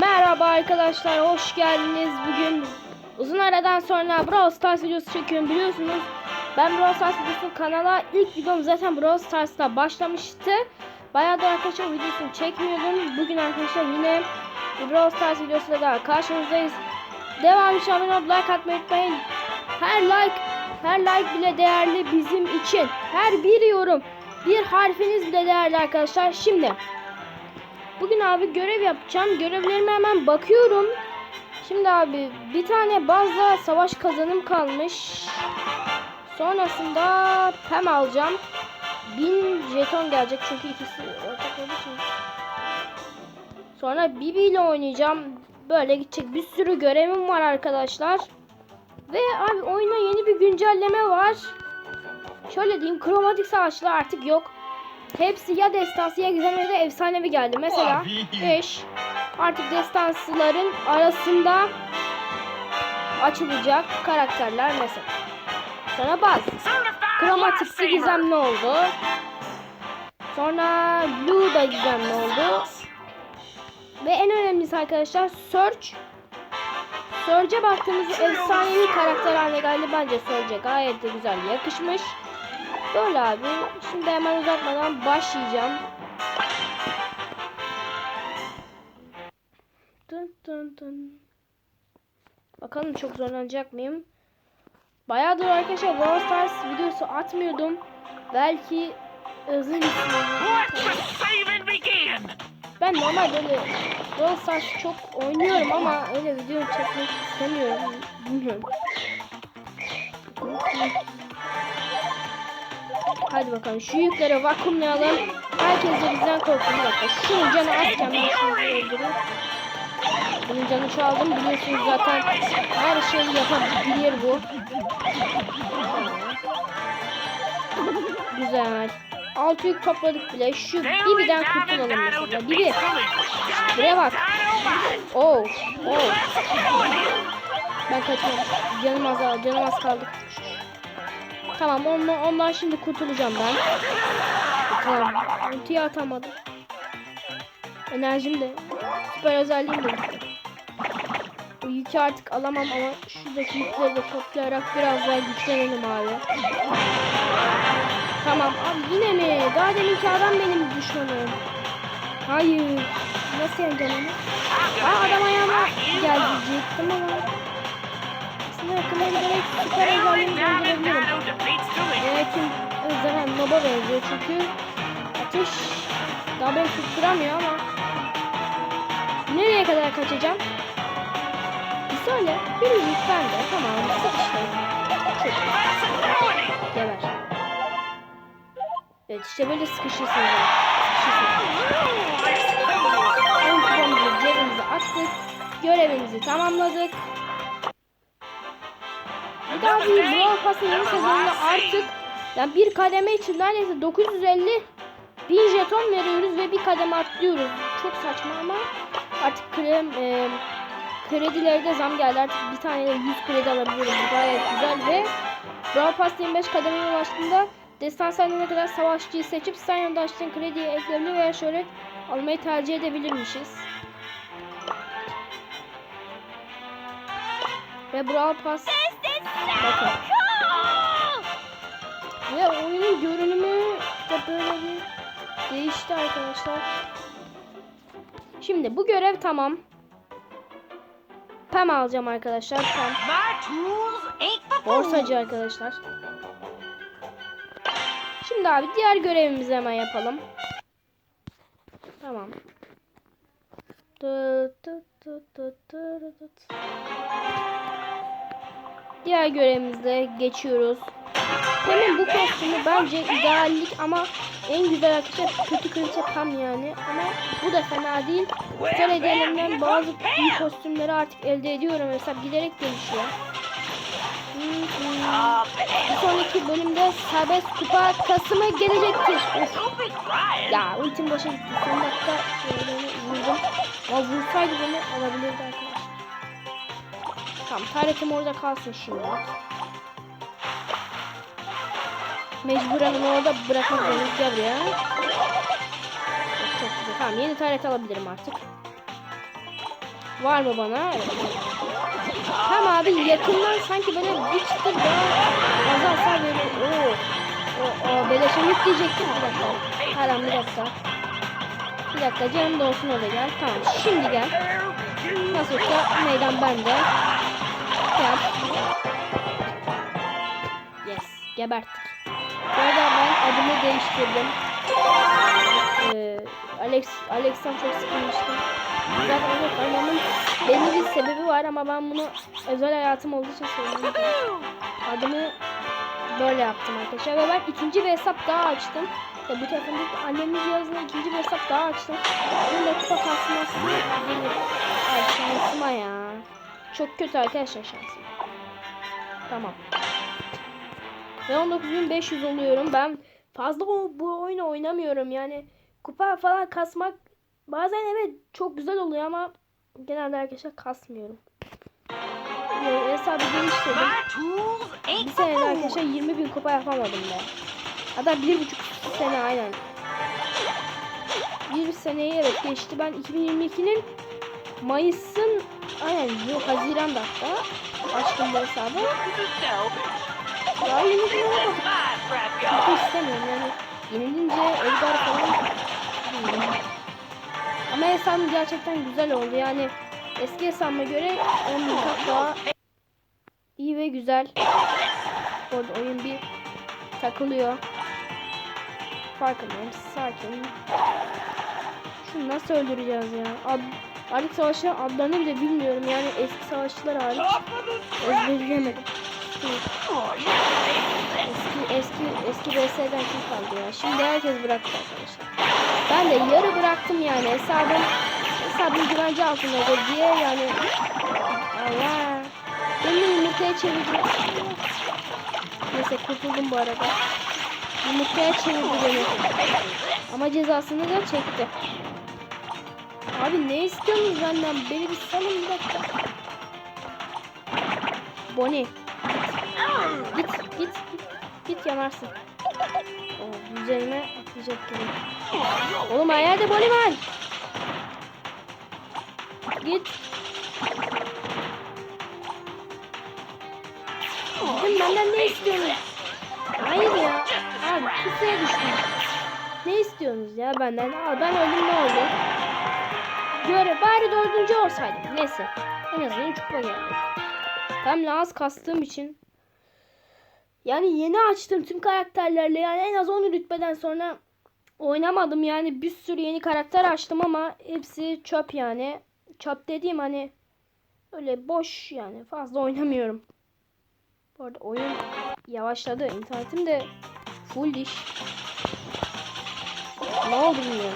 Merhaba arkadaşlar, hoş geldiniz. Bugün uzun aradan sonra Brawl Stars videosu çekiyorum biliyorsunuz. Ben Brawl Stars videosu kanala ilk videom zaten Brawl Stars'ta başlamıştı. Bayağı da arkadaşlar videosunu çekmiyordum. Bugün arkadaşlar yine Brawl Stars videosuyla daha karşınızdayız. Devam için abone olup like atmayı unutmayın. Her like, her like bile değerli bizim için. Her bir yorum, bir harfiniz bile değerli arkadaşlar. Şimdi Bugün abi görev yapacağım. Görevlerime hemen bakıyorum. Şimdi abi bir tane bazda savaş kazanım kalmış. Sonrasında pem alacağım. 1000 jeton gelecek çünkü ikisi ortak olduğu için. Sonra Bibi ile oynayacağım. Böyle gidecek. Bir sürü görevim var arkadaşlar. Ve abi oyuna yeni bir güncelleme var. Şöyle diyeyim kromatik savaşlar artık yok. Hepsi ya destansı ya gizemli ya da efsanevi geldi. Mesela Abi. 5 artık destansıların arasında açılacak karakterler mesela. Sonra baz. Kromatiksi gizemli oldu. Sonra Blue da gizemli oldu. Ve en önemlisi arkadaşlar Search. Surge'e baktığımızda efsanevi karakter haline geldi. Bence Surge'e gayet de güzel yakışmış. Böyle abi. Şimdi hemen uzatmadan başlayacağım. Dın dın dın. Bakalım çok zorlanacak mıyım? Bayağıdır arkadaşlar Brawl Stars videosu atmıyordum. Belki özür! Ben normal böyle Brawl Stars çok oynuyorum ama öyle video çekmek istemiyorum. Bilmiyorum. Hadi bakalım şu yükleri vakumlayalım. Herkes de bizden korksun. Bir dakika. Şunun canı azken ben şunu öldüreyim. Bunun canı çaldım. Biliyorsunuz zaten her şeyi yapabilir bu. Güzel. Altı yük topladık bile. Şu Bibi'den kurtulalım mesela. Bibi. Buraya bak. Oh. Oh. Ben kaçıyorum. Canım az, canım az kaldı. Tamam ondan, ondan şimdi kurtulacağım ben. Tamam. Ultiyi atamadım. Enerjim de. Süper özelliğim de. Bu yükü artık alamam ama şuradaki yükleri de toplayarak biraz daha güçlenelim abi. Tamam abi yine mi? Daha deminki adam benim düşmanım. Hayır. Nasıl yeneceğim onu? Aa adam ayağıma geldi diyecektim ama. Aslında akılları direkt süper özelliğimi döndürebilirim. Evet kim zaten Nob'a benziyor çünkü atış daha beni tutturamıyor ama nereye kadar kaçacağım? Bir söyle biricik bende tamam sık işte. Çık. Geber. Evet işte böyle sıkışırsınız. Sıkışırsınız. Ön kupamızı cebimize attık. Görevimizi tamamladık. Daha bir Brawl yeni sezonunda artık yani bir kademe için neredeyse 950 bin jeton veriyoruz ve bir kademe atlıyoruz. Çok saçma ama artık krem, e, kredileri de zam geldi. Artık bir tane de 100 kredi alabiliyoruz. Bu gayet güzel ve Brawl Pass 25 kademeye ulaştığında destansı ne kadar savaşçıyı seçip sen yanında açtığın krediye ekleyebilir veya şöyle almayı tercih edebilirmişiz. Ve Brawl Pass Bakın. Ve oyunun görünümü de böyle bir değişti arkadaşlar. Şimdi bu görev tamam. Pem alacağım arkadaşlar. Pem. Borsacı arkadaşlar. Şimdi abi diğer görevimizi hemen yapalım. Tamam. Tı tı tı tı tı. Diğer görevimize geçiyoruz. Hemen bu kostümü bence ideallik ama en güzel arkadaşlar kötü kraliçe tam yani ama bu da fena değil. Star hediyelerinden bazı iyi kostümleri artık elde ediyorum. Mesela giderek gelişiyor. Hı. Ah, Bir sonraki bölümde serbest kupa kasımı gelecektir. Ya ultim boşa gitti. Son dakika şeylerini vurdum. Ya vursaydı beni alabilirdi arkadaşlar. Tamam taretim orada kalsın şimdi. Mecburen onu orada bırakmak zorundayız. Buraya. Çok, güzel. Tamam yeni taret alabilirim artık. Var mı bana? Evet. Hem abi yakından sanki böyle bir çıtır daha fazla hasar veriyor. Oo. O, o beleşe yükleyecektim. Bir dakika. Haram bir dakika. Bir dakika canım da olsun orada gel. Tamam şimdi gel. Nasılsa meydan bende. Gel. Yes. Geberttik. Bu arada ben adımı değiştirdim. Ee, Alex Alex'tan çok sıkılmıştım. Zaten onu koymamın belli bir sebebi var ama ben bunu özel hayatım olduğu için söyleyeyim. Adımı böyle yaptım arkadaşlar ve ben ikinci bir hesap daha açtım. Ya bu telefondaki annemin cihazına ikinci bir hesap daha açtım. Bunun da kupa kasması. Ay şansıma ya. Çok kötü arkadaşlar şansım. Tamam. Ve 19.500 oluyorum. Ben fazla o, bu oyunu oynamıyorum. Yani kupa falan kasmak bazen evet çok güzel oluyor ama genelde arkadaşlar kasmıyorum. Yani hesabı geliştirdim. Bir senede arkadaşlar 20 bin kupa yapamadım ben. Hatta bir buçuk sene aynen. Bir seneyi evet geçti. Ben 2022'nin Mayıs'ın aynen yok Haziran'da hatta açtım bu hesabı. Ya yeni bir That's olmadı. my Kupa scrapyard. istemiyorum yani. Yenilince Edgar falan. Ama hesabım gerçekten güzel oldu yani. Eski hesabıma göre 10 bin kat daha iyi ve güzel. Orada oyun bir takılıyor. Farkındayım. Sakin. Şunu nasıl öldüreceğiz ya? Ad, artık savaşçıların adlarını bile bilmiyorum. Yani eski savaşçılar hariç you're Eski eski eski VS'den kim kaldı ya? Şimdi herkes bıraktı arkadaşlar. Ben de yarı bıraktım yani hesabım hesabım güvence altındadır diye yani Allah beni yumurtaya çevirdi. Neyse kurtuldum bu arada. Yumurtaya çevirdi. Ama cezasını da çekti. Abi ne istiyorsunuz benden? Beni bir salın bir dakika. Bonnie. Git git git. Git yanarsın. Oh, üzerime atlayacak gibi. Oğlum her yerde Bonnie var. Git. Gidin benden ne istiyorsunuz? Hayır ya. Abi pusuya düştüm. Ne istiyorsunuz ya benden? Aa, ben öldüm ne oldu? Göre bari dördüncü olsaydım. Neyse. En azından üç kupa geldi. Hem az kastığım için yani yeni açtım tüm karakterlerle yani en az 10 rütbeden sonra oynamadım yani bir sürü yeni karakter açtım ama hepsi çöp yani. Çöp dediğim hani öyle boş yani fazla oynamıyorum. Bu arada oyun yavaşladı. İnternetim de full diş. Ne oldu bilmiyorum.